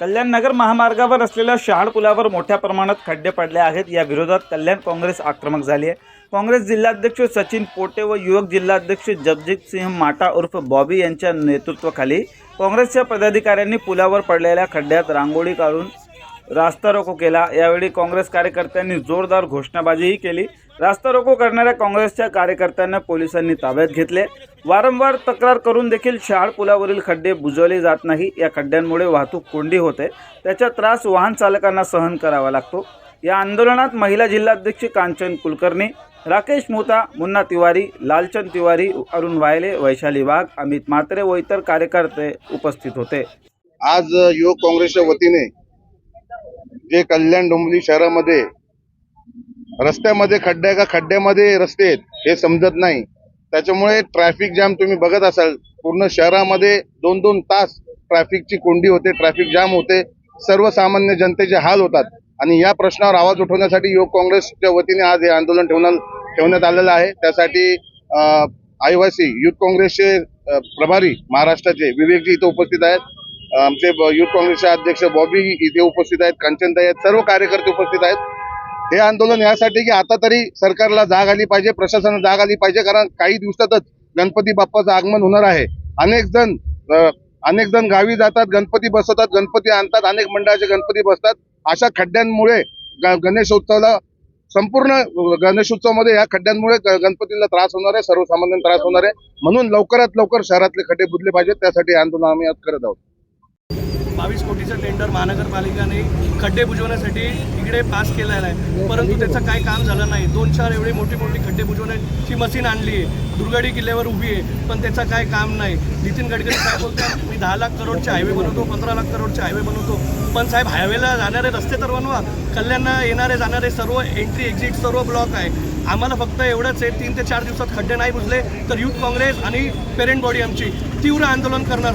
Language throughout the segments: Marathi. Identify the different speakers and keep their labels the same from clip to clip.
Speaker 1: कल्याण नगर महामार्गावर असलेल्या शहाड पुलावर मोठ्या प्रमाणात खड्डे पडले आहेत. या विरोधात कल्याण काँग्रेस आक्रमक झाली आहे. काँग्रेस जिल्हाध्यक्ष सचिन पोटे व युवक जिल्हाध्यक्ष जगजित सिंह माटा उर्फ बॉबी यांच्या नेतृत्वाखाली काँग्रेसच्या पदाधिकाऱ्यांनी पुलावर पडलेल्या खड्ड्यात रांगोळी काढून रास्ता रोको केला. यावेळी काँग्रेस कार्यकर्त्यांनी जोरदार घोषणाबाजीही केली. रास्ता रोको करणाऱ्या काँग्रेसच्या कार्यकर्त्यांना पोलिसांनी ताब्यात घेतले. वारंवार तक्रार करून देखील शहाड पुलावरील खड्डे बुजवले जात नाही. या खड्ड्यांमुळे वाहतूक कोंडी होते. त्याचा त्रास वाहन चालकांना सहन करावा लागतो. या आंदोलनात महिला जिल्हाध्यक्ष कांचन कुलकर्णी राकेश मोता मुन्ना तिवारी लालचंद तिवारी अरुण वायले वैशाली वाघ अमित मात्रे व इतर कार्यकर्ते उपस्थित होते.
Speaker 2: आज युवक काँग्रेसच्या वतीने जे कल्याण डोंबिवली शहरामध्ये रस्त्यामध्ये खड्डे का खड्ड्यामध्ये रस्ते आहेत हे समजत नाही. त्याच्यामुळे ट्रॅफिक जाम तुम्ही बघत असाल पूर्ण शहरामध्ये दोन दोन तास ट्रॅफिकची कोंडी होते ट्रॅफिक जाम होते. सर्वसामान्य जनतेचे हाल होतात. आणि या प्रश्नावर आवाज उठवण्यासाठी युवक काँग्रेसच्या वतीने आज हे आंदोलन ठेवण्यात ठेवण्यात आलेलं आहे. त्यासाठी आयवासी आदिवासी युथ काँग्रेसचे प्रभारी महाराष्ट्राचे विवेकजी इथे उपस्थित आहेत. आमचे युथ काँग्रेसचे अध्यक्ष बॉबी इथे उपस्थित आहेत कांचनताई आहेत सर्व कार्यकर्ते उपस्थित आहेत. हे आंदोलन यासाठी की आता तरी सरकारला जाग आली पाहिजे प्रशासनाला जाग आली पाहिजे कारण काही दिवसातच गणपती बाप्पाचं आगमन होणार आहे. अनेक जण अनेक जण गावी जातात गणपती बसवतात गणपती आणतात अनेक मंडळाचे गणपती बसतात. अशा खड्ड्यांमुळे गणेशोत्सवाला संपूर्ण गणेशोत्सवामध्ये या खड्ड्यांमुळे गणपतीला त्रास होणार आहे सर्वसामान्यांना त्रास होणार आहे. म्हणून लवकरात लवकर शहरातले खड्डे बुजले पाहिजेत त्यासाठी आंदोलन आम्ही आज करत आहोत.
Speaker 3: बावीस कोटीचं टेंडर महानगरपालिकाने खड्डे बुजवण्यासाठी इकडे पास केलेलं आहे. परंतु त्याचं काय काम झालं नाही. दोन चार एवढी मोठी मोठी खड्डे बुजवण्याची मशीन आणली आहे. दुर्गाडी किल्ल्यावर उभी आहे पण त्याचं काय काम नाही. नितीन गडकरी काय बोलतात मी दहा लाख करोडचे हायवे बनवतो पंधरा लाख करोडचे हायवे बनवतो. पण साहेब हायवेला जाणारे रस्ते तर बनवा. कल्याणला येणारे जाणारे सर्व एंट्री एक्झिट सर्व ब्लॉक आहे. आम्हाला फक्त एवढंच आहे तीन ते चार दिवसात खड्डे नाही बुजले तर युथ काँग्रेस आणि पेरेंट बॉडी आमची तीव्र आंदोलन करणार.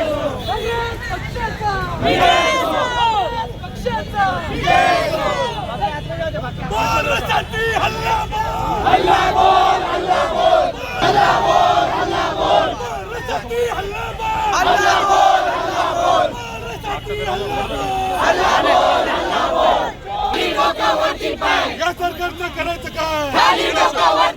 Speaker 4: या सरकारचं करायचं काय?